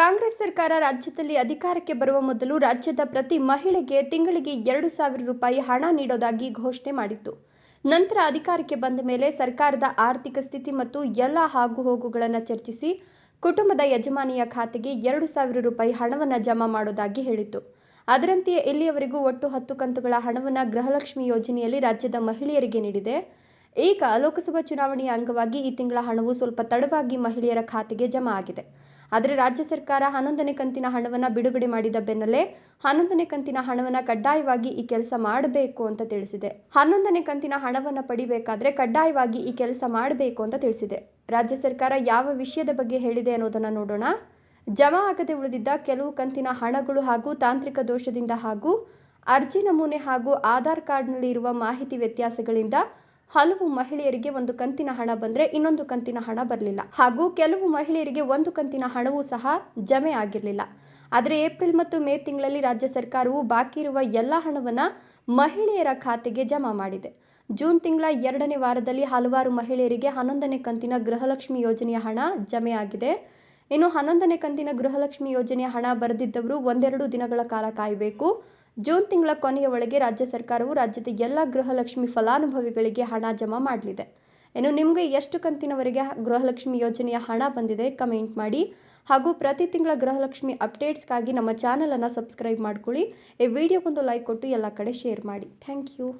ಕಾಂಗ್ರೆಸ್ ಸರ್ಕಾರ ರಾಜ್ಯದಲ್ಲಿ ಅಧಿಕಾರಕ್ಕೆ ಬರುವ ಮೊದಲು ರಾಜ್ಯದ ಪ್ರತಿ ಮಹಿಳೆಗೆ ತಿಂಗಳಿಗೆ ಎರಡು ಸಾವಿರ ರೂಪಾಯಿ ಹಣ ನೀಡೋದಾಗಿ ಘೋಷಣೆ ಮಾಡಿತ್ತು. ನಂತರ ಅಧಿಕಾರಕ್ಕೆ ಬಂದ ಮೇಲೆ ಸರ್ಕಾರದ ಆರ್ಥಿಕ ಸ್ಥಿತಿ ಮತ್ತು ಎಲ್ಲ ಆಗುಹೋಗುಗಳನ್ನು ಚರ್ಚಿಸಿ ಕುಟುಂಬದ ಯಜಮಾನಿಯ ಖಾತೆಗೆ ಎರಡು ಸಾವಿರ ರೂಪಾಯಿ ಹಣವನ್ನು ಜಮಾ ಮಾಡೋದಾಗಿ ಹೇಳಿತ್ತು. ಅದರಂತೆಯೇ ಇಲ್ಲಿಯವರೆಗೂ ಒಟ್ಟು ಹತ್ತು ಕಂತುಗಳ ಹಣವನ್ನು ಗೃಹಲಕ್ಷ್ಮಿ ಯೋಜನೆಯಲ್ಲಿ ರಾಜ್ಯದ ಮಹಿಳೆಯರಿಗೆ ನೀಡಿದೆ. ಈಗ ಲೋಕಸಭಾ ಚುನಾವಣೆಯ ಅಂಗವಾಗಿ ಈ ತಿಂಗಳ ಹಣವು ಸ್ವಲ್ಪ ತಡವಾಗಿ ಮಹಿಳೆಯರ ಖಾತೆಗೆ ಜಮಾ ಆಗಿದೆ. ಆದರೆ ರಾಜ್ಯ ಸರ್ಕಾರ ಹನ್ನೊಂದನೇ ಕಂತಿನ ಹಣವನ್ನು ಬಿಡುಗಡೆ ಮಾಡಿದ ಬೆನ್ನಲ್ಲೇ ಹನ್ನೊಂದನೇ ಕಂತಿನ ಹಣವನ್ನು ಕಡ್ಡಾಯವಾಗಿ ಈ ಕೆಲಸ ಮಾಡಬೇಕು ಅಂತ ತಿಳಿಸಿದೆ. ಹನ್ನೊಂದನೇ ಕಂತಿನ ಹಣವನ್ನು ಪಡಿಬೇಕಾದ್ರೆ ಕಡ್ಡಾಯವಾಗಿ ಈ ಕೆಲಸ ಮಾಡಬೇಕು ಅಂತ ತಿಳಿಸಿದೆ. ರಾಜ್ಯ ಸರ್ಕಾರ ಯಾವ ವಿಷಯದ ಬಗ್ಗೆ ಹೇಳಿದೆ ಅನ್ನೋದನ್ನು ನೋಡೋಣ. ಜಮಾ ಆಗದೆ ಉಳಿದಿದ್ದ ಕೆಲವು ಕಂತಿನ ಹಣಗಳು ಹಾಗೂ ತಾಂತ್ರಿಕ ದೋಷದಿಂದ ಹಾಗೂ ಅರ್ಜಿ ನಮೂನೆ ಹಾಗೂ ಆಧಾರ್ ಕಾರ್ಡ್ನಲ್ಲಿ ಇರುವ ಮಾಹಿತಿ ವ್ಯತ್ಯಾಸಗಳಿಂದ ಹಲವು ಮಹಿಳೆಯರಿಗೆ ಒಂದು ಕಂತಿನ ಹಣ ಬಂದರೆ ಇನ್ನೊಂದು ಕಂತಿನ ಹಣ ಬರಲಿಲ್ಲ. ಹಾಗೂ ಕೆಲವು ಮಹಿಳೆಯರಿಗೆ ಒಂದು ಕಂತಿನ ಹಣವೂ ಸಹ ಜಮೆ ಆಗಿರಲಿಲ್ಲ. ಆದರೆ ಏಪ್ರಿಲ್ ಮತ್ತು ಮೇ ತಿಂಗಳಲ್ಲಿ ರಾಜ್ಯ ಸರ್ಕಾರವು ಬಾಕಿ ಇರುವ ಎಲ್ಲ ಹಣವನ್ನು ಮಹಿಳೆಯರ ಖಾತೆಗೆ ಜಮಾ ಮಾಡಿದೆ. ಜೂನ್ ತಿಂಗಳ ಎರಡನೇ ವಾರದಲ್ಲಿ ಹಲವಾರು ಮಹಿಳೆಯರಿಗೆ ಹನ್ನೊಂದನೇ ಕಂತಿನ ಗೃಹಲಕ್ಷ್ಮಿ ಯೋಜನೆಯ ಹಣ ಜಮೆ ಆಗಿದೆ. ಇನ್ನು ಹನ್ನೊಂದನೇ ಕಂತಿನ ಗೃಹಲಕ್ಷ್ಮಿ ಯೋಜನೆಯ ಹಣ ಬರೆದಿದ್ದವರು ಒಂದೆರಡು ದಿನಗಳ ಕಾಲ ಕಾಯಬೇಕು. ಜೂನ್ ತಿಂಗಳ ಕೊನೆಯ ಒಳಗೆ ರಾಜ್ಯ ಸರ್ಕಾರವು ರಾಜ್ಯದ ಎಲ್ಲ ಗೃಹಲಕ್ಷ್ಮಿ ಫಲಾನುಭವಿಗಳಿಗೆ ಹಣ ಜಮಾ ಮಾಡಲಿದೆ. ಇನ್ನು ನಿಮಗೆ ಎಷ್ಟು ಕಂತಿನವರೆಗೆ ಗೃಹಲಕ್ಷ್ಮಿ ಯೋಜನೆಯ ಹಣ ಬಂದಿದೆ ಕಮೆಂಟ್ ಮಾಡಿ. ಹಾಗೂ ಪ್ರತಿ ತಿಂಗಳ ಗೃಹಲಕ್ಷ್ಮಿ ಅಪ್ಡೇಟ್ಸ್ಗಾಗಿ ನಮ್ಮ ಚಾನಲನ್ನು ಸಬ್ಸ್ಕ್ರೈಬ್ ಮಾಡ್ಕೊಳ್ಳಿ. ಈ ವಿಡಿಯೋಗೊಂದು ಲೈಕ್ ಕೊಟ್ಟು ಎಲ್ಲ ಕಡೆ ಶೇರ್ ಮಾಡಿ. Thank you.